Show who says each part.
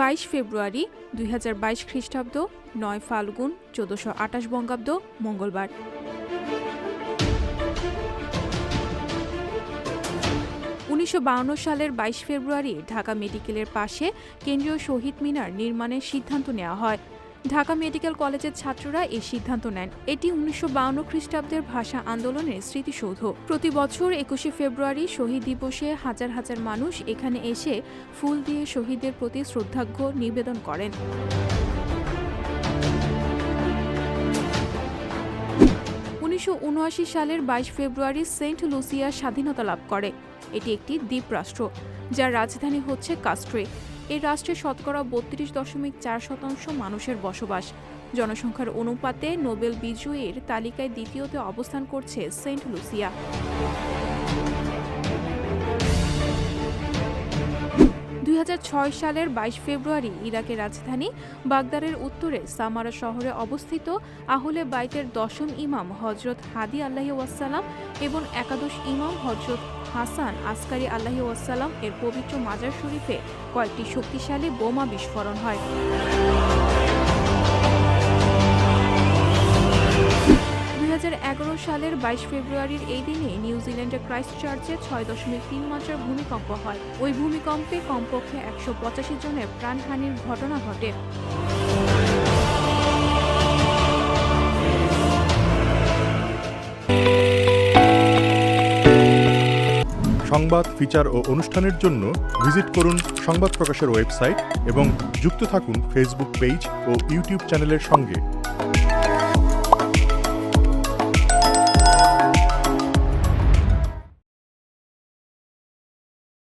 Speaker 1: বাইশ ফেব্রুয়ারি দুই হাজার বাইশ খ্রিস্টাব্দ, নয় ফাল্গুন চোদ্দশো আটাশ বঙ্গাব্দ, মঙ্গলবার। উনিশশো সালের বাইশ ফেব্রুয়ারি ঢাকা মেডিকেলের পাশে কেন্দ্রীয় শহীদ মিনার নির্মাণের সিদ্ধান্ত নেওয়া হয়। ঢাকা মেডিকেল কলেজের ছাত্ররা এই সিদ্ধান্ত নেন। এটি উনিশশো খ্রিস্টাব্দের ভাষা আন্দোলনের স্মৃতিসৌধ। প্রতি বছর একুশে ফেব্রুয়ারি শহীদ দিবসে হাজার হাজার মানুষ এখানে এসে ফুল দিয়ে শহীদদের প্রতি শ্রদ্ধার্ঘ্য নিবেদন করেন। উনিশশো উনআশি সালের বাইশ ফেব্রুয়ারি সেন্ট লুসিয়া স্বাধীনতা লাভ করে। এটি একটি দ্বীপরাষ্ট্র, যার রাজধানী হচ্ছে কাস্ট্রে এই রাষ্ট্রে শতকরা বত্রিশ দশমিক চার শতাংশ মানুষের বসবাস। জনসংখ্যার অনুপাতে নোবেল বিজয়ীর তালিকায় দ্বিতীয়তে অবস্থান করছে সেন্ট লুসিয়া। সালের বাইশ ফেব্রুয়ারি ইরাকের রাজধানী বাগদারের উত্তরে সামারা শহরে অবস্থিত আহলে বাইতের দশম ইমাম হজরত হাদি আল্লাহি ওয়াসালাম এবং একাদশ ইমাম হজরত হাসান আসকারি আল্লাহি ওয়াসালাম এর পবিত্র মাজার শরীফে কয়েকটি শক্তিশালী বোমা বিস্ফোরণ হয়। সালের বাইশ ফেব্রুয়ারির এই দিনে নিউজিল্যান্ডের ক্রাইস্ট চার্চে ছয় দশমিক তিন মাত্রার ভূমিকম্প হয়। ওই ভূমিকম্পে কমপক্ষে একশো পঁচাশি জনের প্রাণহানির ঘটনা ঘটে।
Speaker 2: সংবাদ, ফিচার ও অনুষ্ঠানের জন্য ভিজিট করুন সংবাদ প্রকাশের ওয়েবসাইট এবং যুক্ত থাকুন ফেসবুক পেজ ও ইউটিউব চ্যানেলের সঙ্গে।